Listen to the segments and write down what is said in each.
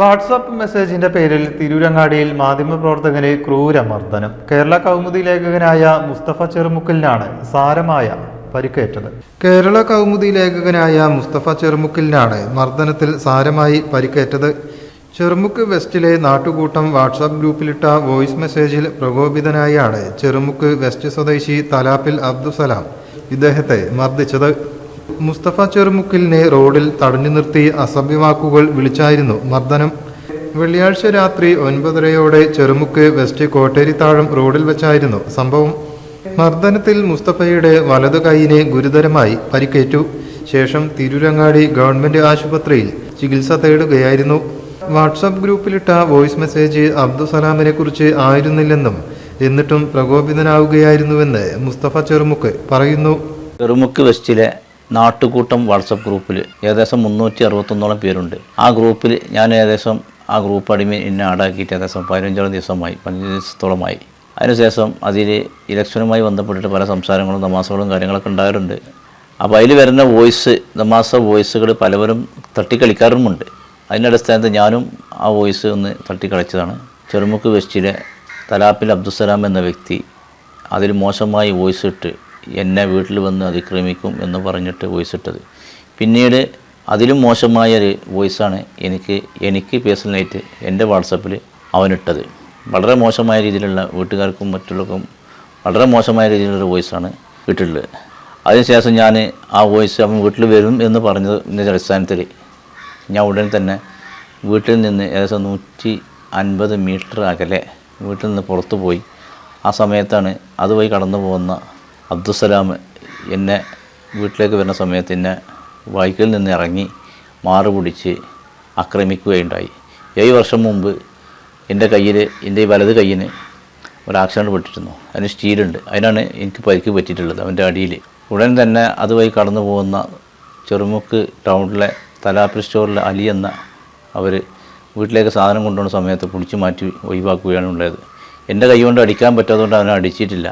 WhatsApp മെസ്സേജിന്റെ പേരിൽ തിരൂരങ്ങാടിയിൽ മാധ്യമപ്രവർത്തകന് ക്രൂരമർദ്ദനം. കേരള കൗമുദി ലേഖകനായ മുസ്തഫ ചെറുമുക്കലിനാണ് സാരമായ പരിക്കേറ്റത്. കേരള കൗമുദി ലേഖകനായ മുസ്തഫ ചെറുമുക്കലിനാണ് മർദ്ദനത്തിൽ സാരമായി പരിക്കേറ്റത്. ചെറുമുക്ക് വെസ്റ്റിലെ നാട്ടുകൂട്ടം വാട്സാപ്പ് ഗ്രൂപ്പിലിട്ട വോയിസ് മെസ്സേജിൽ പ്രകോപിതനായാണ് ചെറുമുക്ക് വെസ്റ്റ് സ്വദേശി തലാപ്പിൽ അബ്ദുസലാം ഇദ്ദേഹത്തെ മർദ്ദിച്ചത്. മുസ്തഫ ചെറുമുക്കിലിനെ റോഡിൽ തടഞ്ഞു നിർത്തി അസഭ്യവാക്കുകൾ വിളിച്ചായിരുന്നു മർദ്ദനം. വെള്ളിയാഴ്ച രാത്രി ഒൻപതരയോടെ ചെറുമുക്ക് വെസ്റ്റ് കോട്ടേരിത്താഴം റോഡിൽ വെച്ചായിരുന്നു സംഭവം. മർദ്ദനത്തിൽ മുസ്തഫയുടെ വലതു കൈയിനെ ഗുരുതരമായി പരിക്കേറ്റു. ശേഷം തിരൂരങ്ങാടി ഗവൺമെന്റ് ആശുപത്രിയിൽ ചികിത്സ തേടുകയായിരുന്നു. വാട്സാപ്പ് ഗ്രൂപ്പിലിട്ട വോയിസ് മെസ്സേജ് അബ്ദുസലാമിനെ കുറിച്ച് ആയിരുന്നില്ലെന്നും എന്നിട്ടും പ്രകോപിതനാവുകയായിരുന്നുവെന്ന് മുസ്തഫ ചെറുമുക്ക് പറയുന്നു. ചെറുമുക്ക് വെസ്റ്റിലെ നാട്ടുകൂട്ടം വാട്സപ്പ് ഗ്രൂപ്പിൽ ഏകദേശം മുന്നൂറ്റി അറുപത്തൊന്നോളം പേരുണ്ട്. ആ ഗ്രൂപ്പിൽ ഞാൻ ഏകദേശം ആ ഗ്രൂപ്പ് അടിമ എന്നെ ആടാക്കിയിട്ട് ഏകദേശം പതിനഞ്ചോളം ദിവസമായി പതിനഞ്ച് ദിവസത്തോളമായി. അതിനുശേഷം അതിൽ ഇലക്ഷനുമായി ബന്ധപ്പെട്ടിട്ട് പല സംസാരങ്ങളും തമാസകളും കാര്യങ്ങളൊക്കെ ഉണ്ടായിട്ടുണ്ട് അപ്പോൾ അതിൽ വരുന്ന വോയിസ് തമാസ വോയിസുകൾ പലവരും തട്ടിക്കളിക്കാറുമുണ്ട്. അതിന്റെ അടിസ്ഥാനത്തിൽ ഞാനും ആ വോയിസ് ഒന്ന് തട്ടിക്കളിച്ചതാണ്. ചെറുമുക്ക് വെസ്റ്റിലെ തലാപ്പിൽ അബ്ദുസലാം എന്ന വ്യക്തി അതിൽ മോശമായി വോയിസ് ഇട്ട് എന്നെ വീട്ടിൽ വന്ന് അതിക്രമിക്കും എന്ന് പറഞ്ഞിട്ട് വോയിസ് ഇട്ടത്. പിന്നീട് അതിലും മോശമായ ഒരു വോയിസാണ് എനിക്ക് എനിക്ക് പേഴ്സണലായിട്ട് എന്റെ വാട്സപ്പിൽ അവനിട്ടത്. വളരെ മോശമായ രീതിയിലുള്ള വീട്ടുകാർക്കും മറ്റുള്ളവർക്കും വളരെ മോശമായ രീതിയിലുള്ള വോയിസാണ് ഇട്ടിട്ടുള്ളത്. അതിനുശേഷം ഞാൻ ആ വോയിസ് അവൻ വീട്ടിൽ വരും എന്ന് പറഞ്ഞതിന്റെ അടിസ്ഥാനത്തിൽ ഞാൻ ഉടൻ തന്നെ വീട്ടിൽ നിന്ന് ഏകദേശം നൂറ്റി അൻപത് മീറ്റർ അകലെ വീട്ടിൽ നിന്ന് പുറത്തു പോയി ആ സമയത്താണ് അതുവഴി കടന്നു പോകുന്ന അബ്ദുസലാം എന്നെ വീട്ടിലേക്ക് വരുന്ന സമയത്ത് എന്നെ വൈക്കിൽ നിന്ന് ഇറങ്ങി മാറുപിടിച്ച് ആക്രമിക്കുകയുണ്ടായി. ഏഴ് വർഷം മുമ്പ് എന്റെ കയ്യിൽ എന്റെ വലത് കയ്യിന് ഒരു ആക്സിഡന്റ് പെട്ടിരുന്നു. അതിന് സ്റ്റീലുണ്ട്. അതിനാണ് എനിക്ക് പരിക്ക് പറ്റിയിട്ടുള്ളത് അവന്റെ അടിയിൽ. ഉടൻ തന്നെ അതുവഴി കടന്നു പോകുന്ന ചെറുമുക്ക് ടൗണിലെ തലാപ്പിൽ സ്റ്റോറിലെ അലി എന്ന അവർ വീട്ടിലേക്ക് സാധനം കൊണ്ടുപോകുന്ന സമയത്ത് പിടിച്ചു മാറ്റി ഒഴിവാക്കുകയാണ് ഉണ്ടായത് എന്റെ കൈ കൊണ്ട് അടിക്കാൻ പറ്റാത്തതുകൊണ്ട് അവനെ അടിച്ചിട്ടില്ല.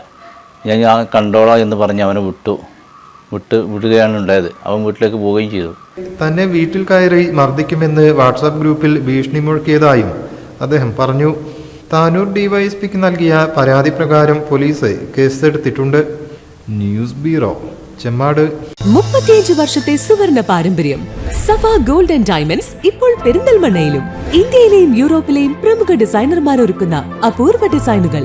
ഞാൻ ആ കണ്ടോളാം എന്ന് പറഞ്ഞ് അവനെ വിട്ടു. വിട്ട് വിടുകയാണ് ഉണ്ടായത്. അവൻ വീട്ടിലേക്ക് പോവുകയും ചെയ്തു. തന്നെ വീട്ടിൽ കയറി മർദ്ദിക്കുമെന്ന് വാട്സാപ്പ് ഗ്രൂപ്പിൽ ഭീഷണി മുഴക്കിയതായും അദ്ദേഹം പറഞ്ഞു. താനൂർ ഡിവൈഎസ്പിക്ക് നൽകിയ പരാതി പ്രകാരം പോലീസ് കേസെടുത്തിട്ടുണ്ട്. News bureau Chemmad. മുപ്പത്തിയഞ്ച് വർഷത്തെ സുവർണ പാരമ്പര്യം സഫ ഗോൾഡ് ആൻഡ് ഡയമണ്ട്സ് ഇപ്പോൾ പെരിന്തൽമണ്ണയിലും ഇന്ത്യയിലെയും യൂറോപ്പിലെയും പ്രമുഖ ഡിസൈനർമാർ ഒരുക്കുന്ന അപൂർവ ഡിസൈനുകൾ